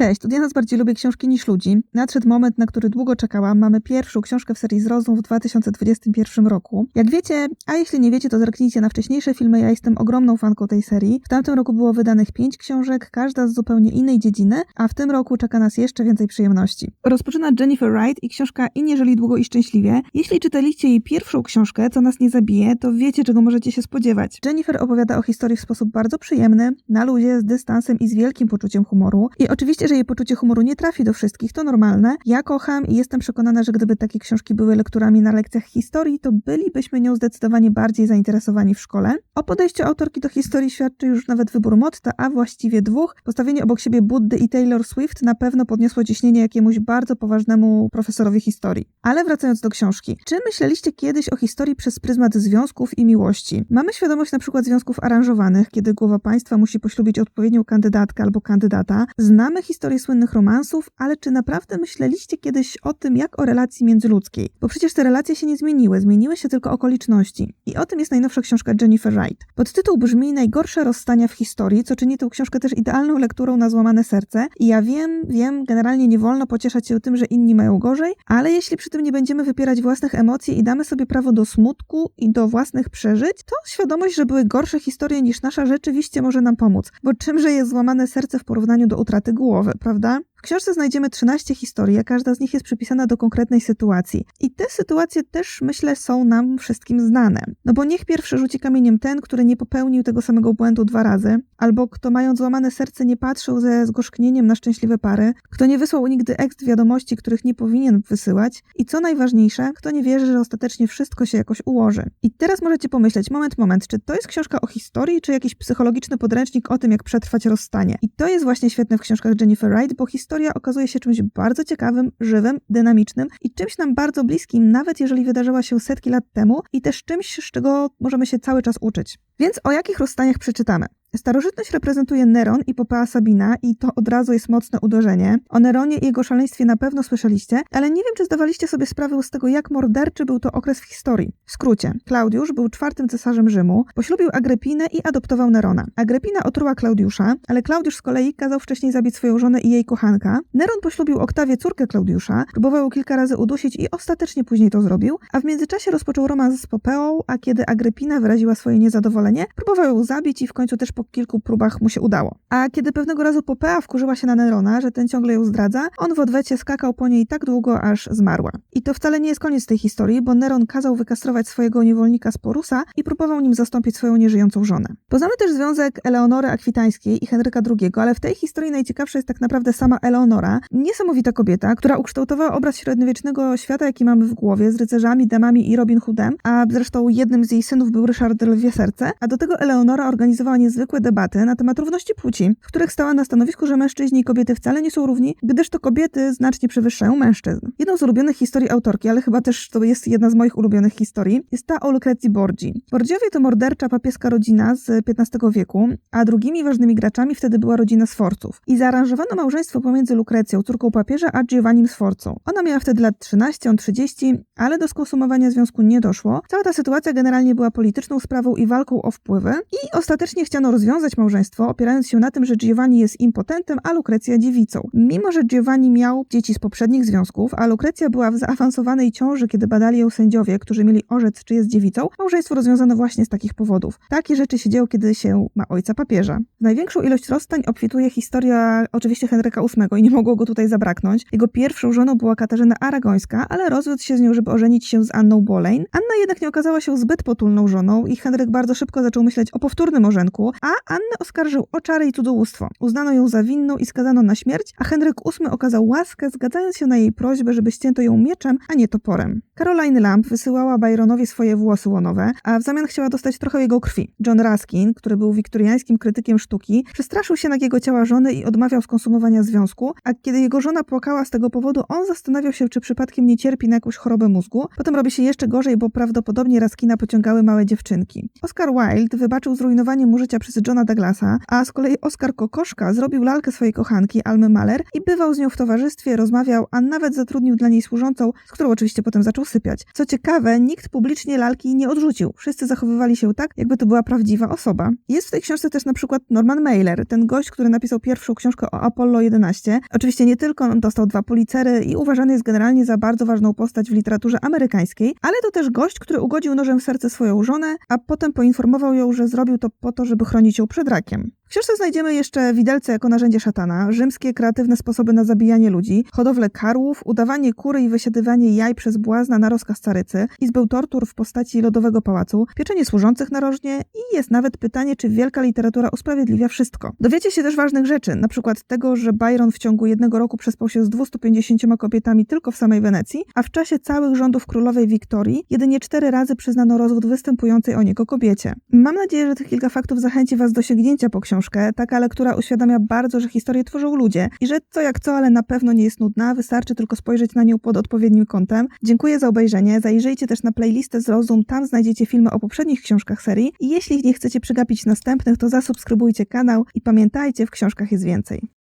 Cześć, od nas bardziej lubię książki niż ludzi. Nadszedł moment, na który długo czekałam. Mamy pierwszą książkę w serii z rozum w 2021 roku. Jak wiecie, a jeśli nie wiecie, to zerknijcie na wcześniejsze filmy. Ja jestem ogromną fanką tej serii. W tamtym roku było wydanych pięć książek, każda z zupełnie innej dziedziny, a w tym roku czeka nas jeszcze więcej przyjemności. Rozpoczyna Jennifer Wright i książka I jeżeli długo i szczęśliwie. Jeśli czytaliście jej pierwszą książkę, co nas nie zabije, to wiecie, czego możecie się spodziewać. Jennifer opowiada o historii w sposób bardzo przyjemny, na luzie, z dystansem i z wielkim poczuciem humoru. I oczywiście, że jej poczucie humoru nie trafi do wszystkich, to normalne. Ja kocham i jestem przekonana, że gdyby takie książki były lekturami na lekcjach historii, to bylibyśmy nią zdecydowanie bardziej zainteresowani w szkole. O podejściu autorki do historii świadczy już nawet wybór motta, a właściwie dwóch. Postawienie obok siebie Buddy i Taylor Swift na pewno podniosło ciśnienie jakiemuś bardzo poważnemu profesorowi historii. Ale wracając do książki. Czy myśleliście kiedyś o historii przez pryzmat związków i miłości? Mamy świadomość na przykład związków aranżowanych, kiedy głowa państwa musi poślubić odpowiednią kandydatkę albo kandydata. Znamy historię słynnych romansów, ale czy naprawdę myśleliście kiedyś o tym, jak o relacji międzyludzkiej? Bo przecież te relacje się nie zmieniły, zmieniły się tylko okoliczności. I o tym jest najnowsza książka Jennifer Wright. Podtytuł brzmi Najgorsze rozstania w historii, co czyni tę książkę też idealną lekturą na złamane serce. I ja wiem, wiem, generalnie nie wolno pocieszać się tym, że inni mają gorzej, ale jeśli przy tym nie będziemy wypierać własnych emocji i damy sobie prawo do smutku i do własnych przeżyć, to świadomość, że były gorsze historie niż nasza rzeczywiście może nam pomóc. Bo czymże jest złamane serce w porównaniu do utraty głowy, prawda? W książce znajdziemy 13 historii, a każda z nich jest przypisana do konkretnej sytuacji. I te sytuacje też, myślę, są nam wszystkim znane. No bo niech pierwszy rzuci kamieniem ten, który nie popełnił tego samego błędu dwa razy, albo kto mając złamane serce nie patrzył ze zgorzknieniem na szczęśliwe pary, kto nie wysłał nigdy ekst wiadomości, których nie powinien wysyłać i co najważniejsze, kto nie wierzy, że ostatecznie wszystko się jakoś ułoży. I teraz możecie pomyśleć, moment, moment, czy to jest książka o historii, czy jakiś psychologiczny podręcznik o tym, jak przetrwać rozstanie? I to jest właśnie świetne w książkach Jennifer Wright, bo historia historia okazuje się czymś bardzo ciekawym, żywym, dynamicznym i czymś nam bardzo bliskim, nawet jeżeli wydarzyła się setki lat temu i też czymś, z czego możemy się cały czas uczyć. Więc o jakich rozstaniach przeczytamy? Starożytność reprezentuje Neron i Popea Sabina i to od razu jest mocne uderzenie. O Neronie i jego szaleństwie na pewno słyszeliście, ale nie wiem, czy zdawaliście sobie sprawę z tego, jak morderczy był to okres w historii. W skrócie, Klaudiusz był czwartym cesarzem Rzymu, poślubił Agrepinę i adoptował Nerona. Agrepina otruła Klaudiusza, ale Klaudiusz z kolei kazał wcześniej zabić swoją żonę i jej kochanka. Neron poślubił Oktawię, córkę Klaudiusza, próbował kilka razy udusić i ostatecznie później to zrobił, a w międzyczasie rozpoczął romans z Popeą, a kiedy Agrepina wyraziła swoje niezadowolenie, próbował ją zabić i w końcu też po kilku próbach mu się udało. A kiedy pewnego razu Popea wkurzyła się na Nerona, że ten ciągle ją zdradza, on w odwecie skakał po niej tak długo, aż zmarła. I to wcale nie jest koniec tej historii, bo Neron kazał wykastrować swojego niewolnika Sporusa i próbował nim zastąpić swoją nieżyjącą żonę. Poznamy też związek Eleonory Akwitańskiej i Henryka II, ale w tej historii najciekawsza jest tak naprawdę sama Eleonora, niesamowita kobieta, która ukształtowała obraz średniowiecznego świata, jaki mamy w głowie, z rycerzami, damami i Robin Hoodem, a zresztą jednym z jej synów był Ryszard Lwie Serce, a do tego Eleonora organizowała niezwykłe debaty na temat równości płci, w których stała na stanowisku, że mężczyźni i kobiety wcale nie są równi, gdyż to kobiety znacznie przewyższają mężczyzn. Jedną z ulubionych historii autorki, ale chyba też to jest jedna z moich ulubionych historii, jest ta o Lukrecji Borgi. Borgiowie to mordercza papieska rodzina z XV wieku, a drugimi ważnymi graczami wtedy była rodzina Sforców. I zaaranżowano małżeństwo pomiędzy Lukrecją, córką papieża, a Giovannim Sforcą. Ona miała wtedy lat 13, on 30, ale do skonsumowania związku nie doszło. Cała ta sytuacja generalnie była polityczną sprawą i walką o wpływy i ostatecznie chciano rozwiązać małżeństwo, opierając się na tym, że Giovanni jest impotentem, a Lukrecja dziewicą. Mimo, że Giovanni miał dzieci z poprzednich związków, a Lukrecja była w zaawansowanej ciąży, kiedy badali ją sędziowie, którzy mieli orzec, czy jest dziewicą, małżeństwo rozwiązano właśnie z takich powodów. Takie rzeczy się dzieją, kiedy się ma ojca papieża. Największą ilość rozstań obfituje historia oczywiście Henryka VIII i nie mogło go tutaj zabraknąć. Jego pierwszą żoną była Katarzyna Aragońska, ale rozwiódł się z nią, żeby ożenić się z Anną Boleyn. Anna jednak nie okazała się zbyt potulną żoną i Henryk bardzo szybko zaczął myśleć o powtórnym orzenku, a Annę oskarżył o czary i cudzołóstwo. Uznano ją za winną i skazano na śmierć, a Henryk VIII okazał łaskę, zgadzając się na jej prośbę, żeby ścięto ją mieczem, a nie toporem. Caroline Lamb wysyłała Byronowi swoje włosy łonowe, a w zamian chciała dostać trochę jego krwi. John Ruskin, który był wiktoriańskim krytykiem sztuki, przestraszył się nagiego ciała żony i odmawiał skonsumowania związku, a kiedy jego żona płakała z tego powodu, on zastanawiał się, czy przypadkiem nie cierpi na jakąś chorobę mózgu. Potem robi się jeszcze gorzej, bo prawdopodobnie Ruskina pociągały małe dziewczynki. Oscar Wilde wybaczył zrujnowanie mu życia przez Johna Douglasa, a z kolei Oskar Kokoszka zrobił lalkę swojej kochanki Almy Mahler i bywał z nią w towarzystwie, rozmawiał, a nawet zatrudnił dla niej służącą, z którą oczywiście potem zaczął sypiać. Co ciekawe, nikt publicznie lalki nie odrzucił. Wszyscy zachowywali się tak, jakby to była prawdziwa osoba. Jest w tej książce też na przykład Norman Mailer, ten gość, który napisał pierwszą książkę o Apollo 11. Oczywiście nie tylko on dostał dwa policery i uważany jest generalnie za bardzo ważną postać w literaturze amerykańskiej, ale to też gość, który ugodził nożem w serce swoją żonę, a potem poinformował ją, że zrobił to po to, żeby chronić ją przed rakiem. W książce znajdziemy jeszcze widelce jako narzędzie szatana, rzymskie kreatywne sposoby na zabijanie ludzi, hodowlę karłów, udawanie kury i wysiadywanie jaj przez błazna na rozkaz carycy, izbę tortur w postaci lodowego pałacu, pieczenie służących narożnie i jest nawet pytanie, czy wielka literatura usprawiedliwia wszystko. Dowiecie się też ważnych rzeczy, na przykład tego, że Byron w ciągu jednego roku przespał się z 250 kobietami tylko w samej Wenecji, a w czasie całych rządów królowej Wiktorii jedynie cztery razy przyznano rozwód występującej o niego kobiecie. Mam nadzieję, że tych kilka faktów zachęci Was do sięgnięcia po książkę. Taka lektura uświadamia bardzo, że historię tworzą ludzie i że co jak co, ale na pewno nie jest nudna, wystarczy tylko spojrzeć na nią pod odpowiednim kątem. Dziękuję za obejrzenie, zajrzyjcie też na playlistę Zrozum, tam znajdziecie filmy o poprzednich książkach serii i jeśli nie chcecie przegapić następnych, to zasubskrybujcie kanał i pamiętajcie, w książkach jest więcej.